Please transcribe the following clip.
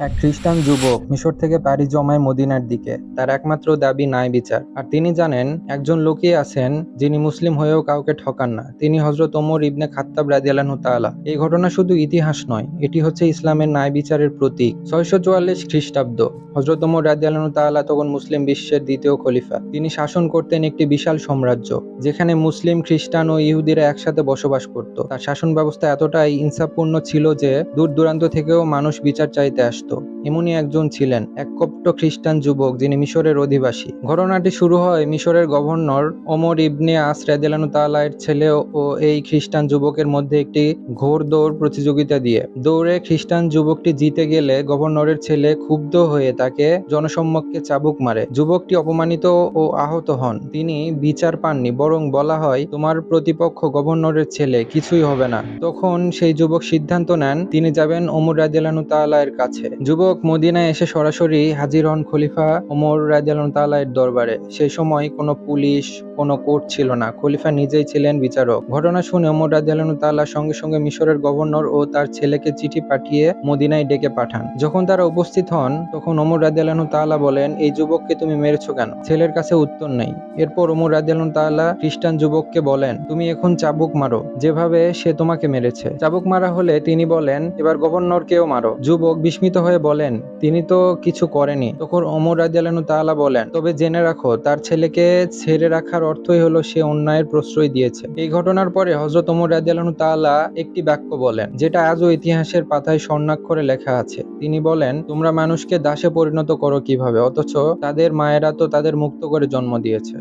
এক খ্রিস্টান যুবক মিশর থেকে পাড়ি জমায় মদিনার দিকে। তার একমাত্র দাবি ন্যায় বিচার। আর তিনি জানেন, একজন লোকই আছেন যিনি মুসলিম হয়েও কাউকে ঠকান না। তিনি হজরত ওমর ইবনে খাত্তাব রাদিয়াল্লাহু তাআলা। এই ঘটনা শুধু ইতিহাস নয়, এটি হচ্ছে ইসলামের ন্যায় বিচারের প্রতীক। ছয়শো চুয়াল্লিশ খ্রিস্টাব্দ হজরত ওমর রাদিয়াল্লাহু তাআলা তখন মুসলিম বিশ্বের দ্বিতীয় খলিফা। তিনি শাসন করতেন একটি বিশাল সাম্রাজ্য, যেখানে মুসলিম, খ্রিস্টান ও ইহুদিরা একসাথে বসবাস করত। তার শাসন ব্যবস্থা এতটাই ইনসাফপূর্ণ ছিল যে দূর দূরান্ত থেকেও মানুষ বিচার চাইতে আসতো। এমনই একজন ছিলেন এক কপ্ট খ্রিস্টান যুবক যিনি মিশরের অধিবাসী। ঘটনাটি শুরু হয় মিশরের গভর্নর ওমর ইবনে আস তাআলা ছেলে ও এই খ্রিস্টান যুবকের মধ্যে একটি ঘোর দৌড় প্রতিযোগিতা দিয়ে। দৌড়ে খ্রিস্টান যুবকটি জিতে গেলে গভর্নরের ছেলে ক্ষুব্ধ হয়ে তাকে জনসম্মুখে চাবুক মারে। যুবকটি অপমানিত ও আহত হন। তিনি বিচার পাননি, বরং বলা হয়, তোমার প্রতিপক্ষ গভর্নরের ছেলে, কিছুই হবে না। তখন সেই যুবক সিদ্ধান্ত নেন, তিনি যাবেন ওমর রাদিয়াল্লাহু তাআলা এর কাছে। যুবক মদিনায় এসে সরাসরি হাজির হন খলিফা ওমর রাদিয়াল্লাহু তাআলা এর দরবারে। সেই সময় কোনো পুলিশ, কোনো কোর্ট ছিল না। খলিফা নিজেই ছিলেন বিচারক। ঘটনা শুনে ওমর রাদিয়াল্লাহু তাআলা সঙ্গে সঙ্গে মিশরের গভর্নর ও তার ছেলেকে চিঠি পাঠিয়ে মদিনায় ডেকে পাঠান। যখন তারা উপস্থিত হন, তখন ওমর রাদিয়াল্লাহু তাআলা বলেন, এই যুবককে তুমি মেরেছো কেন? ছেলের কাছে উত্তর নেই। এরপর ওমর রাদিয়াল্লাহু তাআলা খ্রিস্টান যুবককে বলেন, তুমি এখন চাবুক মারো। যেভাবে সে তোমাকে মেরেছে। চাবুক মারা হলে তিনি বলেন, এবার গভর্নরকেও মারো। যুবক বিস্মিত হয়ে বলেন, তিনি তো কিছু করেনি। তখন ওমর রাদিয়াল্লাহু তাআলা বলেন, তবে জেনে রাখো, তার ছেলেকে ছেড়ে রাখার অর্থই হলো সে অন্যায়ের প্রশ্রয় দিয়েছে। এই ঘটনার পরে হজরত অমর রাদিয়াল্লাহু তাআলা একটি বাক্য বলেন, যেটা আজও ইতিহাসের পাতায় স্বর্ণাক্ষরে লেখা আছে। তিনি বলেন, তোমরা মানুষকে দাসে পরিণত করো কীভাবে? অথচ তাদের মায়েরা তো তাদের মুক্ত করে জন্ম দিয়েছে।